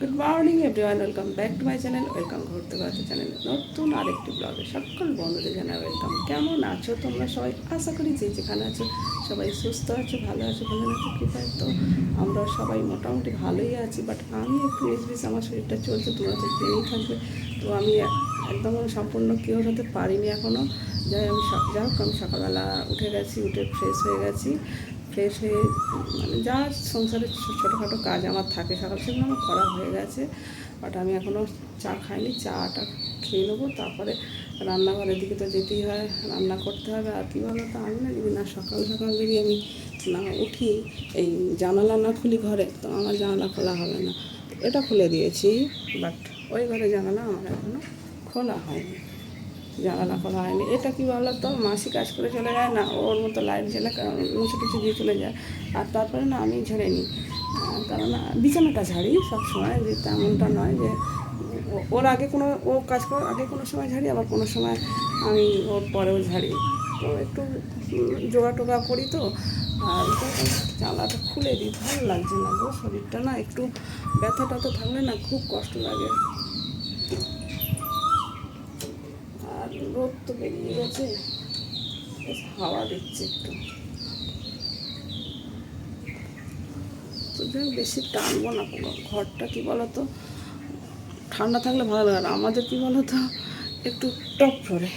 Good morning everyone welcome back to my channel welcome ঘুরতে ঘুরতে channel নতুন আরেকটি ব্লগে সকল বন্ধুদের জানাই ওয়েলকাম কেমন আছো তোমরা সবাই? আশা করি যে যেখানে আছো সবাই সুস্থ আছো, ভালো আছো ভালো আছো, কৃপায়। তো আমরা সবাই মোটামুটি ভালোই আছি বাট আমি একটু বেশ আমার শরীরটা চলছে তোমরা তো জেনেই থাকবে। তো আমি একদম সম্পূর্ণ কিওর হতে পারিনি এখনও যাই আমি যাই হোক, আমি সকালবেলা উঠে গেছি, উঠে ফ্রেশ হয়ে গেছি। ফ্রেশ হয়ে মানে যা সংসারের ছোটোখাটো কাজ আমার থাকে সকাল, সেগুলো আমার করা হয়ে গেছে। বাট আমি এখনও চা খাইনি, চাটা খেয়ে নেব, তারপরে রান্নাঘরের দিকে তো যেতেই হয়, রান্না করতে হবে। আর কী বলো তো, আমি না যদি না, সকাল সকাল যদি আমি না উঠি, এই জানালা না খুলি ঘরে, তো আমার জানালা খোলা হবে না। এটা খুলে দিয়েছি, বাট ওই ঘরে জানালা আমার এখনও খোলা হয়নি। জানালা খোলা হয়নি। এটা কি তো মাসি কাজ করে চলে যায় না, ওর মতো লাইট জ্বেলে মুছে টুছে দিয়ে চলে যায়। আর তারপরে না আমি ঝেড়ে নিই কারণ বিছানাটা ঝাড়ি সব সময়, যে তেমনটা নয় যে ওর আগে কোনো, ও কাজ করার আগে কোনো সময় ঝাড়ি, আবার কোনো সময় আমি ওর পরেও ঝাড়ি। তো একটু যোগা টোগা করি তো। আর জানলাটা খুলে দিই, ভালো লাগছে না গো শরীরটা না, একটু ব্যথা ট্যাথা থাকলে না খুব কষ্ট লাগে আর রোদ তো বেরিয়ে গেছে। হাওয়া দিচ্ছে একটু। তো বেশি টানবো না ঘরটা কি বলতো? ঠান্ডা থাকলে ভালো লাগে না। আমাদের কি বলতো? একটু টপ ফ্লোরে।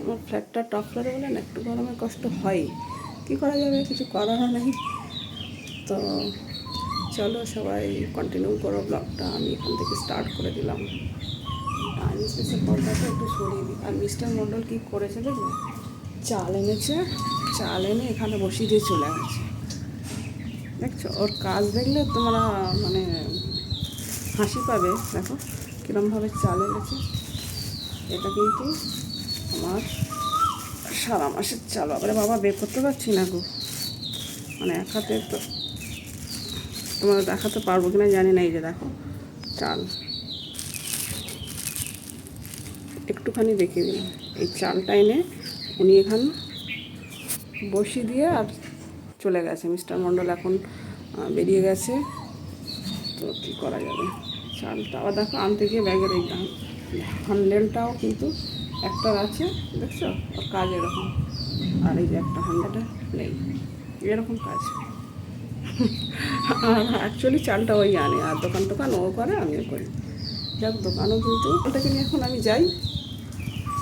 আমার ফ্ল্যাটটা টপ ফ্লোরে বলে না, একটু গরমের কষ্ট হয়। কি করা যাবে? কিছু করারও নেই। তো চলো সবাই কন্টিনিউ করো ব্লগটা আমি এখান থেকে স্টার্ট করে দিলাম। টাইম স্পেসের পর্দাটা একটু সরিয়ে দিই। আর মিস্টার মণ্ডল কী করেছে দেখবে? চাল এনেছে, চাল এনে এখানে বসিয়ে দিয়ে চলে গেছে। দেখছ? ওর কাজ দেখলে তোমরা মানে হাসি পাবে। দেখো, কীরমভাবে চাল এনেছে। এটা কিন্তু আমার সারা মাসের চাল। বাবারে বাবা, বের করতে পারছি না গো। মানে এক হাতে তো তোমার দেখাতে পারব কিনা জানি না, এই যে দেখো, চাল। একটুখানি দেখিয়ে দিলাম। এই চালটা এনে উনি এখানে বসিয়ে দিয়ে আর চলে গেছে। মিস্টার মণ্ডল এখন বেরিয়ে গেছে। তো কী করা যাবে? চালটা আবার দেখো আনতে গিয়ে ব্যাগের এই হ্যান্ডেলটাও কিন্তু একটা আছে, দেখছ? ওর কাজ এরকম। আর এই যে একটা হ্যান্ডেলটা নেই। এরকম কাজ। আর অ্যাকচুয়ালি চালটা ওই আনে। আর দোকান টোকান ও করে, আমিও করি। যাক, দোকানও কিন্তু ওটাকে নিয়ে এখন আমি যাই।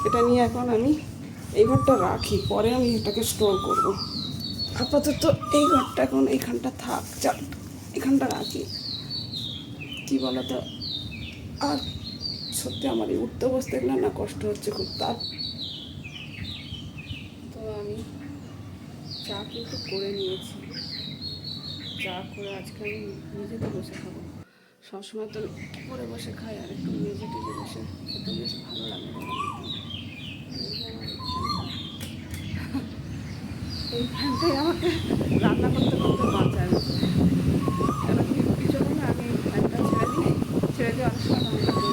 এটা নিয়ে এখন আমি এই ঘরটা রাখি, পরে আমি এটাকে স্টোর করব। আপাতত এই ঘরটা এখন এইখানটা থাক চাল এখানটা রাখি। কি বলতো? আর সত্যি আমার এই উঠতে বসতে গেলে না কষ্ট হচ্ছে খুব, তার তো আমি চা কিন্তু করে নিয়েছি। চা করে আজকে আমি নিজেতে বসে খাব। সবসময় তো করে বসে খাই, আর একটু নিজে টেজে বসে খেতে বেশ ভালো লাগে এই ফ্যানটাই আমাকে রান্না করতে করতে বাঁচায় কেন কি কিছু না আমি ফ্যানটা ছেড়ে দিই ছেড়ে দিয়ে অনেক সময় রান্না করি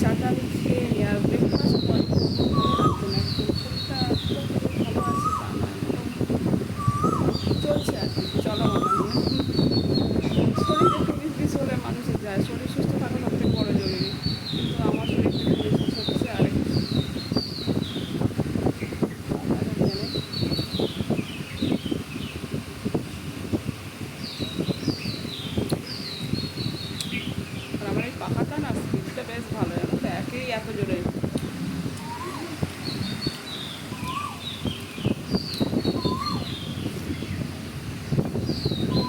চাটা আমি খেয়ে নিই আর ব্রেকফাস্ট করি ভালো লাগছে না একটু শরীরটা পুরোপুরি ভালো আছে তা নয় মোটামুটি চলছে আর কি চলো শরীর একটু বিষ বিষ হলে মানুষের যায় শরীর সুস্থ থাকা সবথেকে বড় জরুরি কিন্তু আমার শরীর একটু বিষ বিষ হচ্ছে আর একটু আর জানে আর আমার এই পাখাটা না স্পিডটা বেশ ভালো জানো তো একেই এত জোরে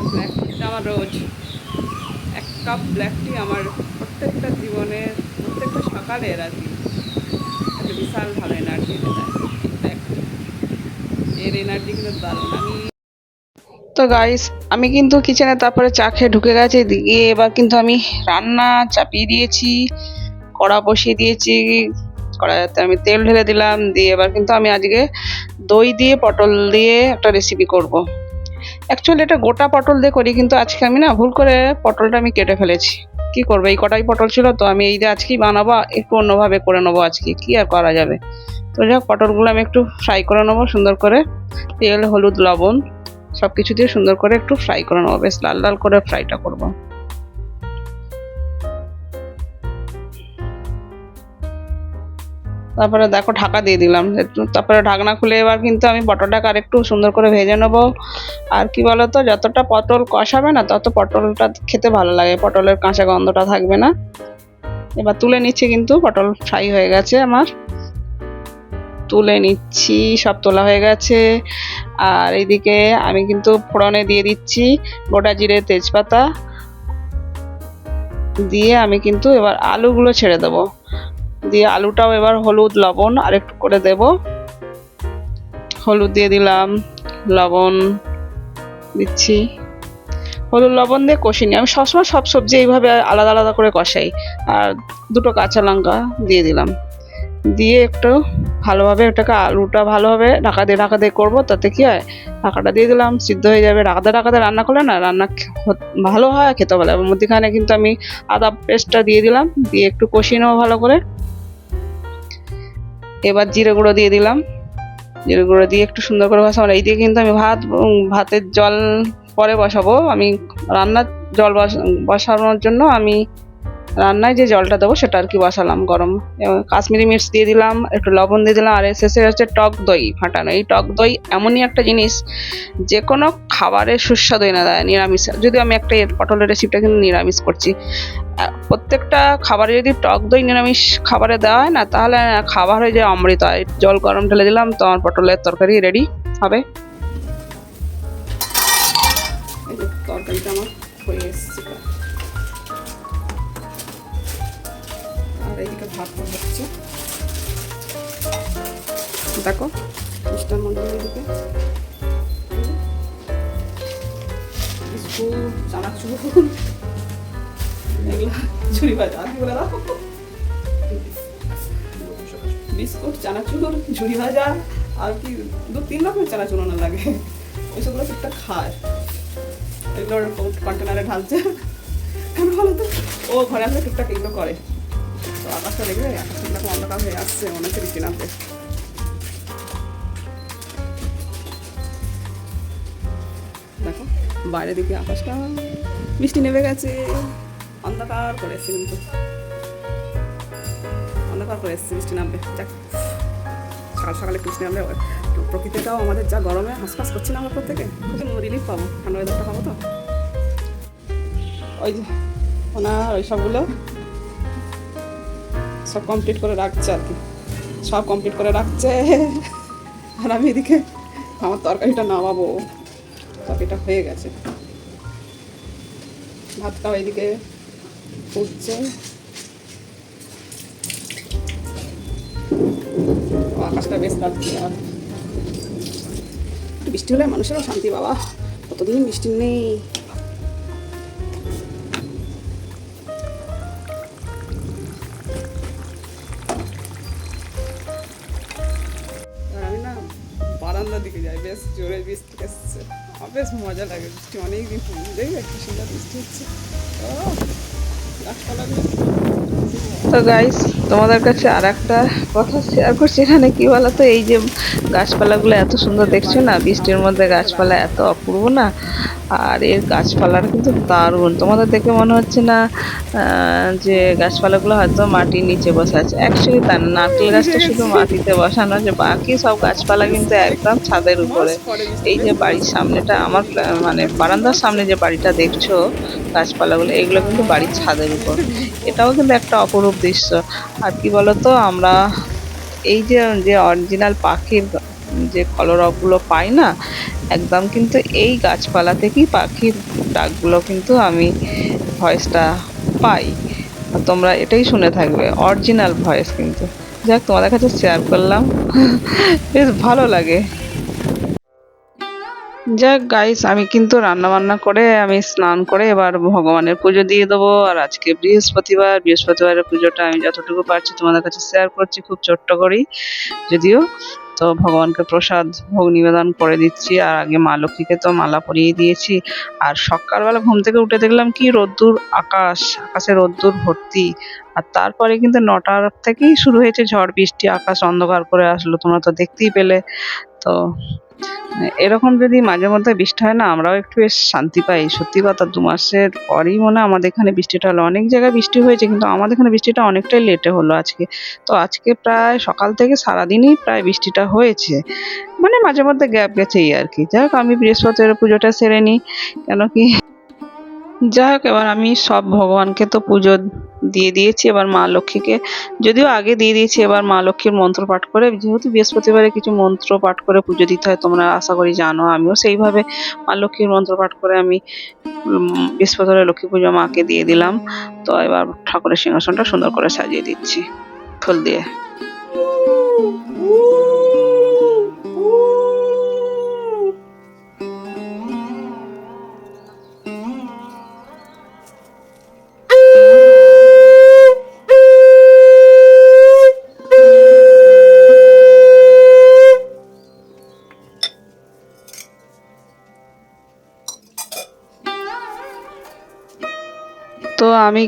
ব্ল্যাক টিটা আমার রোজ এক কাপ ব্ল্যাক টি আমার প্রত্যেকটা জীবনের, প্রত্যেকটা সকালের আর কি। একটা বিশাল ভালো এনার্জি এনে দেয় ব্ল্যাক টি এর এনার্জি কিন্তু দারুণ। আমি তো গাইস আমি কিন্তু কিচেনে তারপরে চা খেয়ে ঢুকে গেছে দিয়ে এবার কিন্তু আমি রান্না চাপিয়ে দিয়েছি, কড়া বসিয়ে দিয়েছি। কড়াইতে আমি তেল ঢেলে দিলাম। দিয়ে এবার কিন্তু আমি আজকে দই দিয়ে, পটল দিয়ে একটা রেসিপি করব। অ্যাকচুয়ালি এটা গোটা পটল দিয়ে করি, কিন্তু আজকে আমি না ভুল করে পটলটা আমি কেটে ফেলেছি। কি করব? এই কটাই পটল ছিল তো আমি এই যে আজকেই বানাবো, একটু অন্যভাবে করে নেব আজকে। কি আর করা যাবে? তো যাই পটলগুলো আমি একটু ফ্রাই করে নেব, সুন্দর করে। তেল, হলুদ, লবণ সব কিছু দিয়ে সুন্দর করে একটু ফ্রাই করে নেব। বেশ লাল লাল করে ফ্রাইটা করব। তারপরে দেখো ঢাকা দিয়ে দিলাম। তারপরে ঢাকনা খুলে এবার কিন্তু আমি পটলটাকে আর একটু সুন্দর করে ভেজে নেব। আর কি বলতো, যতটা পটল কষাবে না, তত পটলটা খেতে ভালো লাগে। পটলের কাঁচা গন্ধটা থাকবে না। এবার তুলে নিচ্ছি কিন্তু, পটল ফ্রাই হয়ে গেছে আমার। তুলে নিচ্ছি, সব তোলা হয়ে গেছে। আর এইদিকে আমি কিন্তু ফোড়নে দিয়ে দিচ্ছি গোটা জিরে তেজপাতা। দিয়ে আমি কিন্তু এবার আলুগুলো ছেড়ে দেবো। দিয়ে আলুটাও এবার হলুদ, লবণ আর একটু করে দেব। হলুদ দিয়ে দিলাম, লবণ দিচ্ছি। হলুদ, লবণ দিয়ে কষি নিই আমি সবসময় সব সবজি এইভাবে আলাদা আলাদা করে কষাই। আর দুটো কাঁচা লঙ্কা দিয়ে দিলাম। দিয়ে একটু ভালোভাবে ওটাকে আলুটা ভালোভাবে ঢাকা দিয়ে ঢাকা দিয়ে করব, তাতে কি হয়? ঢাকাটা দিয়ে দিলাম, সিদ্ধ হয়ে যাবে। ঢাকাতে ঢাকাতে রান্না করলে না, রান্না ভালো হয় খেতে ভালো মধ্যখানে কিন্তু আমি আদা পেস্টটা দিয়ে দিলাম। দিয়ে একটু কষিয়ে নেব ভালো করে। এবার জিরে গুঁড়ো দিয়ে দিলাম। জিরে গুঁড়ো দিয়ে একটু সুন্দর করে বসাবো এই দিয়ে কিন্তু আমি ভাত ভাতের জল পরে বসাবো। আমি রান্নার জল বস- বসানোর জন্য আমি রান্নায় যে জলটা দেবো সেটা আর কি বসালাম গরম। কাশ্মীরি মির্চ দিয়ে দিলাম, একটু লবণ দিয়ে দিলাম, আর শেষে হচ্ছে টক দই ফাটানো। এই টক দই এমনই একটা জিনিস যে কোনো খাবারে সুস্বাদু এনে দেয়, নিরামিষ। যদিও আমি একটা পটলের রেসিপিটা কিন্তু নিরামিষ করছি। প্রত্যেকটা খাবারে যদি টক দই নিরামিষ খাবারে দেওয়া হয় না, তাহলে খাবার হয়ে যায় অমৃত হয়। জল গরম ঢেলে দিলাম, তো আমার পটলের তরকারি রেডি হবে। তরকারিটা আমার হয়ে এসছে। ভাত হচ্ছে দেখো এদিকে বিস্কুট চানাচুর এগুলো ঝুড়ি ভাজা বলে দাও। বিস্কুট চানাচুর ঝুড়ি ভাজা আর কি দু তিন রকমের চানাচুর ওনার লাগে। ওইসবগুলো খায়। এগুলোর কন্টেনারে ঢালছে। কেন বলো তো? ও ঘরে আসলে টুকটাক এগুলো করে। তো আকাশটা দেখবে আকাশটা অন্ধকার হয়ে আসছে, মনে বৃষ্টি নামবে দেখো বাইরে দিকে আকাশটা বৃষ্টি নেমে গেছে। অন্ধকার করে এসছে কিন্তু। অন্ধকার করে এসছে, বৃষ্টি নামবে। যাক সকাল সকালে বৃষ্টি নামলে প্রকৃতিটাও আমাদের যা গরমে হাসপাস করছি না আমরা প্রত্যেকে খুব রিলিফ পাবো। ঠান্ডা ওয়েদারটা পাবো তো। ওই যে, ওনার ওই সবগুলো সব কমপ্লিট করে রাখছে আর কি। সব কমপ্লিট করে রাখছে। আর আমি এদিকে আমার তরকারিটা নামাবো। তরকারিটা হয়ে গেছে। ভাতটাও এদিকে ও, আকাশটা বেশ লাগছে আর বৃষ্টি হলে মানুষেরও শান্তি বাবা। কতদিন বৃষ্টি নেই। বেশ মজা লাগে, বৃষ্টি অনেক দিন দেখবে একটু সুন্দর বৃষ্টি হচ্ছে। তো গাইস তোমাদের কাছে আর একটা কথা শেয়ার করছি এখানে। কি বলো তো এই যে গাছপালাগুলো এত সুন্দর দেখছ না, বৃষ্টির মধ্যে গাছপালা এত অপূর্ব না? আর এর গাছপালার কিন্তু দারুণ। তোমাদের দেখে মনে হচ্ছে না যে গাছপালাগুলো হয়তো মাটির নিচে বসে আছে। অ্যাকচুয়ালি তা না নারকেল গাছটা শুধু মাটিতে বসানো যে বাকি সব গাছপালা কিন্তু একদম ছাদের উপরে। এই যে বাড়ির সামনেটা আমার মানে বারান্দার সামনে যে বাড়িটা দেখছ গাছপালাগুলো এগুলো কিন্তু বাড়ির ছাদের উপর। এটাও কিন্তু একটা অপরূপ দৃশ্য। আর কি বলতো আমরা এই যে যে অরিজিনাল পাখির যে কলরবগুলো পাই না, একদম কিন্তু এই গাছপালা থেকেই পাখির ডাকগুলো কিন্তু আমি ভয়েসটা পাই। তোমরা এটাই শুনে থাকবে, অরিজিনাল ভয়েস কিন্তু। যাক, তোমাদের কাছে শেয়ার করলাম। বেশ ভালো লাগে। যাক গাইস আমি কিন্তু রান্না বান্না করে আমি স্নান করে এবার ভগবানের পুজো দিয়ে দেবো। আর আজকে বৃহস্পতিবার, বৃহস্পতিবারের পুজোটা আমি যতটুকু পারছি তোমাদের কাছে শেয়ার করছি, খুব ছোট্ট করেই। যদিও তো ভগবানকে প্রসাদ, ভোগ নিবেদন করে দিচ্ছি। আর আগে মা লক্ষ্মীকে তো মালা পরিয়ে দিয়েছি। আর সকালবেলা ঘুম থেকে উঠে দেখলাম কি রোদ্দুর আকাশ, আকাশে রোদ্দুর ভর্তি। আর তারপরে কিন্তু নটার থেকেই শুরু হয়েছে ঝড় বৃষ্টি, আকাশ অন্ধকার করে আসলো। তোমরা তো দেখতেই পেলে। তো, এরকম যদি মাঝে মধ্যে বৃষ্টি হয় না, আমরাও একটু বেশ শান্তি পাই। সত্যি কথা, দু মাসের পরই মনে আমাদের এখানে বৃষ্টিটা হলো। অনেক জায়গায় বৃষ্টি হয়েছে, কিন্তু আমাদের এখানে বৃষ্টিটা অনেকটাই লেটে হলো আজকে। তো আজকে প্রায় সকাল থেকে সারাদিনই প্রায় বৃষ্টিটা হয়েছে। মানে মাঝে মধ্যে গ্যাপ গেছে এই আর কি। যাই হোক, আমি বৃহস্পতিবার পুজোটা সেরে নিই, কেন কি? যাই হোক, এবার আমি সব ভগবানকে তো পুজো দিয়ে দিয়েছি। এবার মা লক্ষ্মীকে, যদিও আগে দিয়ে দিয়েছি, এবার মা লক্ষ্মীর মন্ত্র পাঠ করে, যেহেতু বৃহস্পতিবারে কিছু মন্ত্র পাঠ করে পুজো দিতে হয়, তোমরা আশা করি জানো, আমিও সেইভাবে মা লক্ষ্মীর মন্ত্র পাঠ করে আমি বৃহস্পতিবারে লক্ষ্মী পুজো মাকে দিয়ে দিলাম। তো এবার ঠাকুরের সিংহাসনটা সুন্দর করে সাজিয়ে দিচ্ছি, ফুল দিয়ে।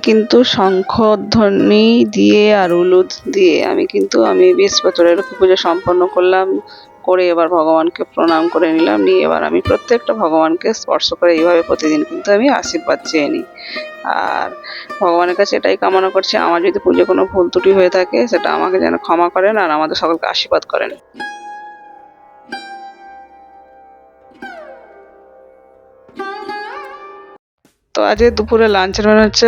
কিন্তু শঙ্খধ্বনি দিয়ে আর উলুদ দিয়ে আমি কিন্তু, আমি বৃহস্পতিবারের লক্ষ্মী পুজো সম্পন্ন করলাম, করে এবার ভগবানকে প্রণাম করে নিলাম, নিয়ে এবার আমি প্রত্যেকটা ভগবানকে স্পর্শ করে এইভাবে প্রতিদিন কিন্তু আমি আশীর্বাদ চেয়ে নিই। আর ভগবানের কাছে এটাই কামনা করছি, আমার যদি পুজো কোনো ভুল ত্রুটি হয়ে থাকে, সেটা আমাকে যেন ক্ষমা করেন আর আমাদের সকলকে আশীর্বাদ করেন। আজকে দুপুরে লাঞ্চের মানে হচ্ছে,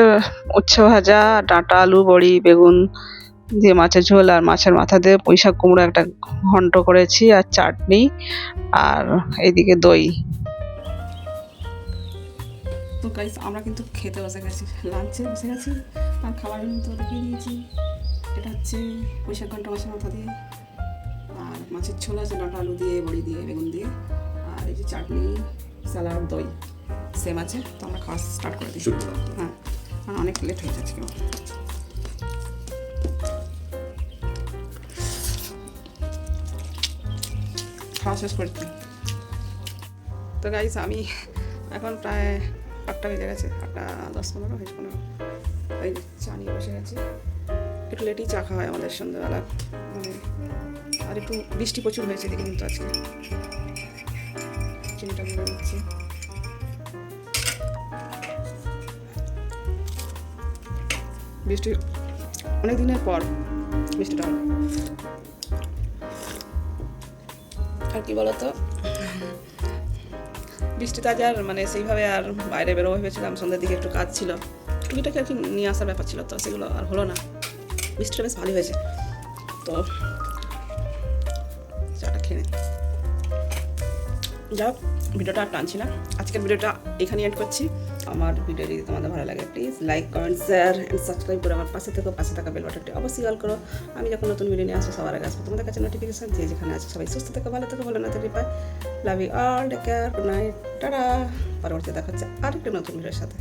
উচ্ছে ভাজা, ডাঁটা, আলু, বড়ি, বেগুন দিয়ে মাছের ঝোল আর মাছের মাথা দিয়ে পুঁইশাক কুমড়ো একটা ঘন্ট করেছি আর চাটনি আর এইদিকে দই। তো গাইস আমরা কিন্তু খেতে বসে গেছি। লাঞ্চে বসে গেছি, আর খাবার মেনু তো দেখিয়ে দিয়েছি। এটা হচ্ছে পয়সা ঘণ্টা মাছের মাথা দিয়ে আর মাছের ছোলা আছে, ডাঁটা, আলু দিয়ে, বড়ি দিয়ে, বেগুন দিয়ে আর এই যে চাটনি স্যালাড দই। সেম আছে তো আমরা খাওয়া স্টার্ট করে দিই। হ্যাঁ অনেক লেট হয়ে যাচ্ছে কেউ খাওয়া শেষ করছি তো গাইস আমি এখন প্রায় আটটা বেজে গেছে আটটা দশ পনেরো হয়েছে পনেরো। ওই চা নিয়ে বসে গেছি। একটু লেটই চা খাওয়া হয় আমাদের সন্ধ্যাবেলা। মানে আর একটু বৃষ্টি প্রচুর হয়েছে এদিকে কিন্তু আজকে। চিনিটা গুঁড়ো নিচ্ছি। বৃষ্টি অনেক দিনের পর বৃষ্টিটা হলো। আর কি বলতো? বৃষ্টিতে আজ আর মানে সেইভাবে আর বাইরে বেরোবো ভেবেছিলাম, সন্ধ্যের দিকে একটু কাজ ছিল। টুকিটাকি আর কি নিয়ে আসার ব্যাপার ছিল তো, সেগুলো আর হলো না। বৃষ্টিটা বেশ ভালোই হয়েছে। তো চাটা খেয়ে হোক, ভিডিওটা আর টানছি না। আজকের ভিডিওটা এখানে এন্ড করছি। আমার ভিডিও যদি তোমাদের ভালো লাগে please like comment share and subscribe করে আমার পাশে থেকে। পাশে থাকা বেল বাটনটি অবশ্যই অল করো। আমি যখন নতুন ভিডিও নিয়ে আসব, সবার আগে আসব। তোমাদের কাছে নোটিফিকেশান যে যেখানে আছে সবাই সুস্থ থেকে, ভালো থেকে ভালো না থেকে পায় love you all take care good night tata. পরবর্তী দেখা হচ্ছে আরেকটা নতুন ভিডিওর সাথে।